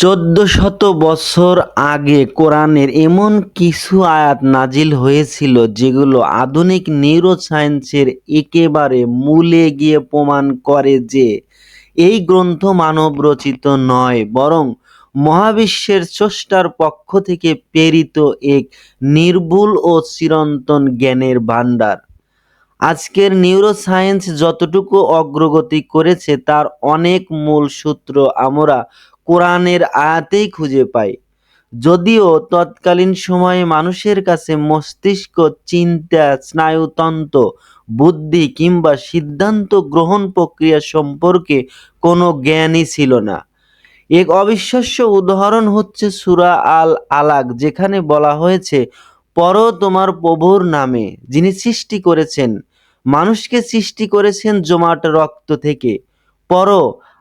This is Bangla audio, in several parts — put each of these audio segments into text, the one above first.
চোদ্দ শত বছর আগে কোরআনের এমন কিছু আয়াত নাজিল হয়েছিল যেগুলো আধুনিক নিউরোসায়েন্সের একেবারে মূলে গিয়ে প্রমাণ করে যে এই গ্রন্থ মানব রচিত নয়, বরং মহাবিশ্বের স্রষ্টার পক্ষ থেকে প্রেরিত এক নির্ভুল ও চিরন্তন জ্ঞানের ভাণ্ডার। আজকের নিউরোসায়েন্স যতটুকু অগ্রগতি করেছে তার অনেক মূল সূত্র আমরা কোরআনের আয়াতেই খুঁজে পাই যদিও তৎকালীন সময়ে মানুষের কাছে মস্তিষ্ক, চিন্তা, স্নায়ুতন্ত্র, বুদ্ধি কিংবা সিদ্ধান্ত গ্রহণ প্রক্রিয়া সম্পর্কে কোনো জ্ঞানই ছিল না। এক অবিশ্বাস্য উদাহরণ হচ্ছে সুরা আল আলাক যেখানে বলা হয়েছে পর তোমার প্রভুর নামে, যিনি সৃষ্টি করেছেন। মানুষকে সৃষ্টি করেছেন জমাট রক্ত থেকে। পর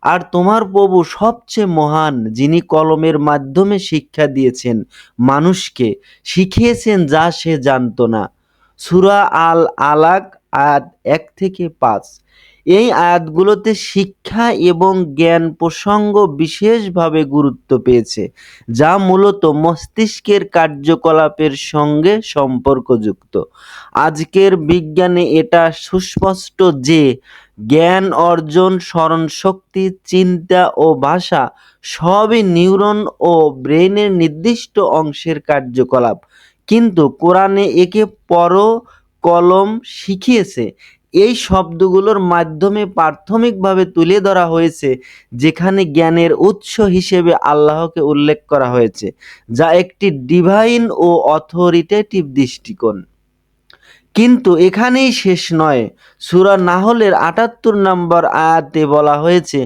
আর তোমার প্রভু সবচেয়ে মহান, যিনি কলমের মাধ্যমে শিক্ষা দিয়েছেন মানুষকে, শিখিয়েছেন যা সে জানত না। সুরা আল আলাক আয়াত এক থেকে পাঁচ। এই আয়াতগুলোতে শিক্ষা এবং জ্ঞান প্রসঙ্গ বিশেষভাবে গুরুত্ব পেয়েছে, যা মূলত মস্তিষ্কের কার্যকলাপের সঙ্গে সম্পর্কযুক্ত। আজকের বিজ্ঞানে এটা সুস্পষ্ট যে জ্ঞান অর্জন, স্মরণশক্তি, চিন্তা ও ভাষা সবই নিউরন ও ব্রেনের নির্দিষ্ট অংশের কার্যকলাপ। কিন্তু কোরআনে একে পর কলম শিখিয়েছে। এই শব্দগুলোর মাধ্যমে প্রাথমিকভাবে তুলে ধরা হয়েছে, যেখানে জ্ঞানের উৎস হিসেবে আল্লাহকে উল্লেখ করা হয়েছে, যা একটি ডিভাইন ও অথরিটেটিভ দৃষ্টিকোণ। কিন্তু এখানেই শেষ নয়। সুরা নাহলের আটাত্তর নম্বর আয়াতে বলা হয়েছে,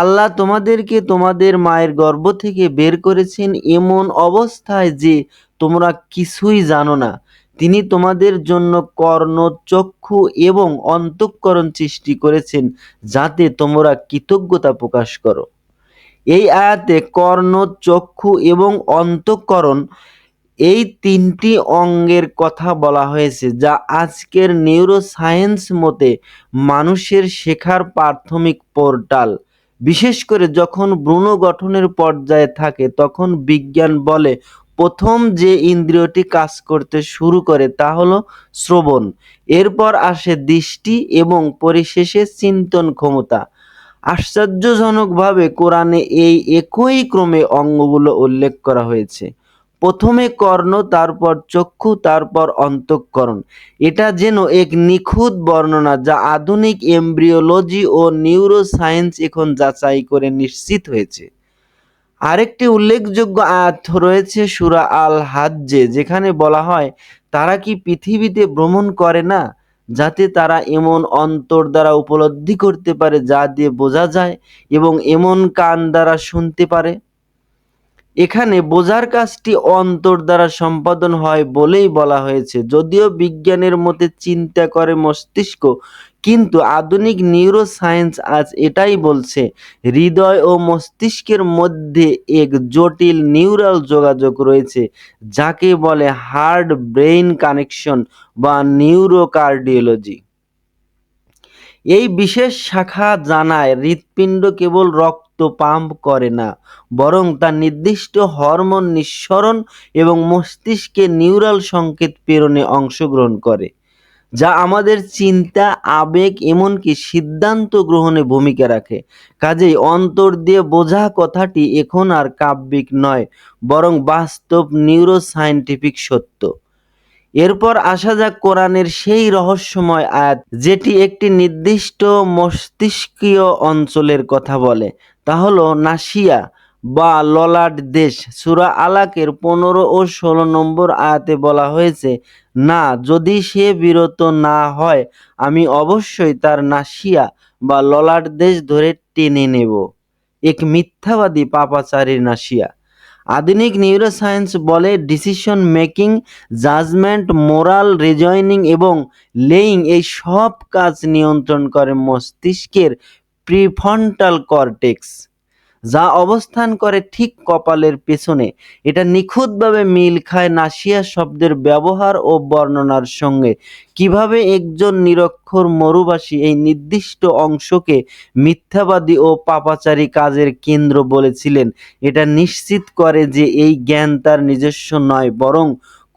আল্লাহ তোমাদেরকে তোমাদের মায়ের গর্ভ থেকে বের করেছেন এমন অবস্থায় যে তোমরা কিছুই জানো না। তিনি তোমাদের জন্য কর্ণ, চক্ষু এবং অন্তঃকরণ সৃষ্টি করেছেন যাতে তোমরা কৃতজ্ঞতা প্রকাশ করো। এই আয়াতে কর্ণ, চক্ষু এবং অন্তঃকরণ এই তিনটি অঙ্গের কথা বলা হয়েছে, যা আজকের নিউরোসায়েন্স মতে মানুষের শেখার প্রাথমিক পোর্টাল। বিশেষ করে যখন ভ্রূণ গঠনের পর্যায়ে থাকে, তখন বিজ্ঞান বলে প্রথম যে ইন্দ্রিয়টি কাজ করতে শুরু করে তা হলো শ্রবণ। এরপর আসে দৃষ্টি এবং পরিশেষে চিন্তন ক্ষমতা। আশ্চর্যজনকভাবে কোরআনে এই একই ক্রমে অঙ্গগুলো উল্লেখ করা হয়েছে। প্রথমে কর্ণ, তারপর চক্ষু, তারপর অন্তঃকরণ। এটা যেন এক নিখুঁত বর্ণনা যা আধুনিক এমব্রিওলজি ও নিউরোসায়েন্স এখন যাচাই করে নিশ্চিত হয়েছে। আরেকটি উল্লেখযোগ্য আয়াত রয়েছে সুরা আল হাজ্জে যেখানে বলা হয়, তারা কি পৃথিবীতে ভ্রমণ করে না, যাতে তারা এমন অন্তর দ্বারা উপলব্ধি করতে পারে যা দিয়ে বোঝা যায় এবং এমন কান দ্বারা শুনতে পারে? এখানে বোঝার কাজটি অন্তর দ্বারা সম্পাদন হয় বলেই বলা হয়েছে। যদিও বিজ্ঞানের মতে চিন্তা করে মস্তিষ্ক, কিন্তু আধুনিক নিউরোসায়েন্স আজ এটাই বলছে, হৃদয় ও মস্তিষ্কের মধ্যে এক জটিল নিউরাল যোগাযোগ রয়েছে, যাকে বলে হার্ড ব্রেইন কানেকশন বা নিউরোকার্ডিওলজি। এই বিশেষ শাখা জানায়, হৃৎপিণ্ড কেবল রক্ত পাম্প করে না, বরং তা নির্দিষ্ট হরমোন নিঃসরণ এবং মস্তিষ্কে নিউরাল সংকেত প্রেরণে অংশগ্রহণ করে, যা আমাদের চিন্তা, আবেগ এমনকি সিদ্ধান্ত গ্রহণে ভূমিকা রাখে। কাজেই অন্তর দিয়ে বোঝা কথাটি এখন আর কাব্যিক নয়, বরং বাস্তব নিউরোসায়েন্টিফিক সত্য। এরপর আসা যাক কোরআনের সেই রহস্যময় আয়াত, যেটি একটি নির্দিষ্ট মস্তিষ্কীয় অঞ্চলের কথা বলে তা হলো নাসিয়া বা ললাট দেশ। সুরা আলাকের পনেরো ও ষোলো নম্বর আয়াতে বলা হয়েছে, না, যদি সে বিরত না হয়, আমি অবশ্যই তার নাসিয়া বা ললাট দেশ ধরে টেনে নেব। এক মিথ্যাবাদী পাপাচারীর নাসিয়া। আধুনিক নিউরোসায়েন্স বলে, decision making, judgment, moral reasoning এবং লেইং এই সব কাজ নিয়ন্ত্রণ করে মস্তিষ্কের প্রিফন্টাল কর্টেক্স, যা অবস্থান করে ঠিক কপালের পেছনে। এটা নিখুঁতভাবে মিল খায় নাসিয়া শব্দের ব্যবহার ও বর্ণনার সঙ্গে। কীভাবে একজন নিরক্ষর মরুবাসী এই নির্দিষ্ট অংশকে মিথ্যাবাদী ও পাপাচারী কাজের কেন্দ্র বলেছিলেন, এটা নিশ্চিত করে যে এই জ্ঞান তার নিজস্ব নয়, বরং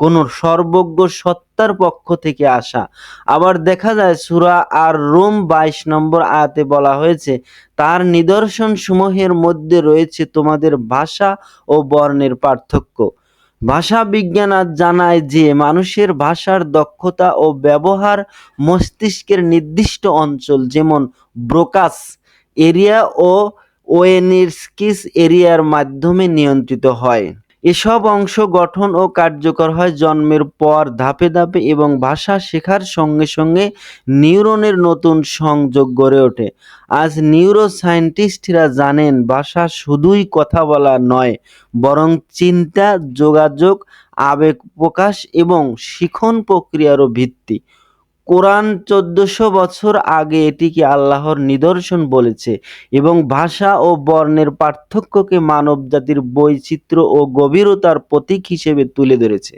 কোন সর্বজ্ঞ সত্তার পক্ষ থেকে আসা। আবার দেখা যায় সূরা আর রোম বাইশ নম্বর আয়াতে বলা হয়েছে, তার নিদর্শন সমূহের মধ্যে রয়েছে তোমাদের ভাষা ও বর্ণের পার্থক্য। ভাষা বিজ্ঞান জানায় যে, মানুষের ভাষার দক্ষতা ও ব্যবহার মস্তিষ্কের নির্দিষ্ট অঞ্চল, যেমন ব্রোকাস এরিয়া ও ওয়েনিরস্কিস এরিয়ার মাধ্যমে নিয়ন্ত্রিত হয়। এসব অংশ গঠন ও কার্যকর হয় জন্মের পর ধাপে ধাপে এবং ভাষা শেখার সঙ্গে সঙ্গে নিউরনের নতুন সংযোগ গড়ে ওঠে। আজ নিউরো সায়েন্টিস্টরা জানেন, ভাষা শুধুই কথা বলা নয়, বরং চিন্তা, যোগাযোগ, আবেগ প্রকাশ এবং শিখন প্রক্রিয়ারও ভিত্তি। কোরআন চোদ্দশো বছর আগে এটিকে আল্লাহর নিদর্শন বলেছে এবং ভাষা ও বর্ণের পার্থক্যকে মানবজাতির বৈচিত্র্য ও গভীরতার প্রতীক হিসেবে তুলে ধরেছে।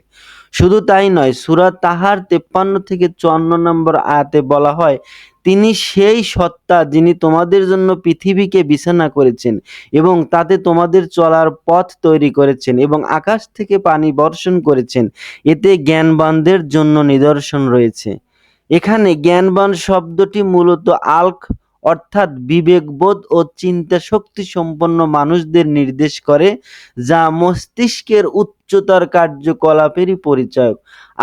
শুধু তাই নয়, সুরা তাহার তেপ্পান্ন থেকে চুয়ান্ন নম্বর আয়াতে বলা হয়, তিনি সেই সত্তা যিনি তোমাদের জন্য পৃথিবীকে বিছানা করেছেন এবং তাতে তোমাদের চলার পথ তৈরি করেছেন এবং আকাশ থেকে পানি বর্ষণ করেছেন। এতে জ্ঞানবানদের জন্য নিদর্শন রয়েছে। এখানে জ্ঞানবান শব্দটি মূলত আল্ক, অর্থাৎ বিবেকবোধ ও চিন্তা শক্তি সম্পন্ন মানুষদের নির্দেশ করে, যা মস্তিষ্কের উচ্চতার কার্যকলাপেরই পরিচয়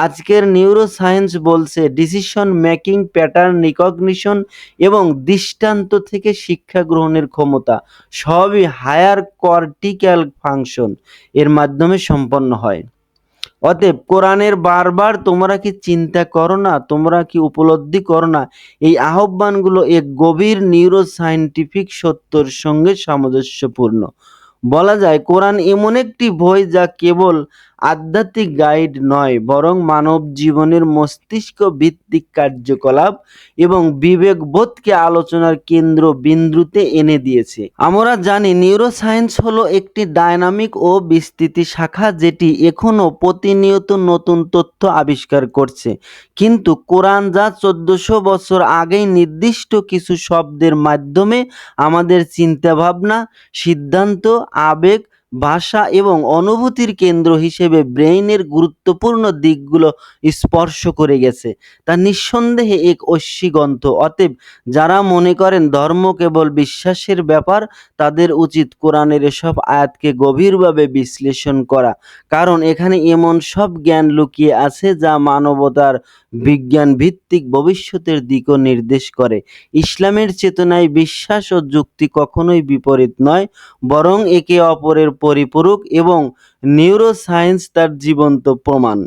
আজকের নিউরো সায়েন্স বলছে ডিসিশন মেকিং প্যাটার্ন রিকগনিশন এবং দৃষ্টান্ত থেকে শিক্ষা গ্রহণের ক্ষমতা, সবই হায়ার কর্টিক্যাল ফাংশন এর মাধ্যমে সম্পন্ন হয়। অতএব কোরআনের বারবার তোমরা কি চিন্তা করো না, তোমরা কি উপলব্ধি করো না? এই আহ্বানগুলো এক গভীর নিউরো সায়েন্টিফিক সত্যর সঙ্গে সামঞ্জস্যপূর্ণ। বলা যায়, কোরআন এমন একটি বই যা কেবল আধ্যাত্মিক গাইড নয়, বরং মানব জীবনের মস্তিষ্ক ভিত্তিক কার্যকলাপ এবং বিবেকবোধকে আলোচনার কেন্দ্র বিন্দুতে এনে দিয়েছে। আমরা জানি নিউরোসায়েন্স হলো একটি ডায়নামিক ও বিস্তৃতি শাখা যেটি এখনও প্রতিনিয়ত নতুন তথ্য আবিষ্কার করছে। কিন্তু কোরআন যা চোদ্দশো বছর আগেই নির্দিষ্ট কিছু শব্দের মাধ্যমে আমাদের চিন্তাভাবনা, সিদ্ধান্ত, আবেগ ভাষা এবং অনুভূতির কেন্দ্র হিসেবে ব্রেইনের গুরুত্বপূর্ণ দিকগুলো স্পর্শ করে গেছে। তা নিঃসন্দেহে এক ঐশ্বিগন্থ অতএব যারা মনে করেন ধর্ম কেবল বিশ্বাসের ব্যাপার, তাদের উচিত কোরআনের এসব আয়াতকে গভীরভাবে বিশ্লেষণ করা। কারণ এখানে এমন সব জ্ঞান লুকিয়ে আছে যা মানবতার বিজ্ঞান ভিত্তিক ভবিষ্যতের দিকও নির্দেশ করে। ইসলামের চেতনায় বিশ্বাস ও যুক্তি কখনোই বিপরীত নয়, বরং একে অপরের পরিপূরক এবং নিউরোসায়েন্স তার জীবন্ত প্রমাণ।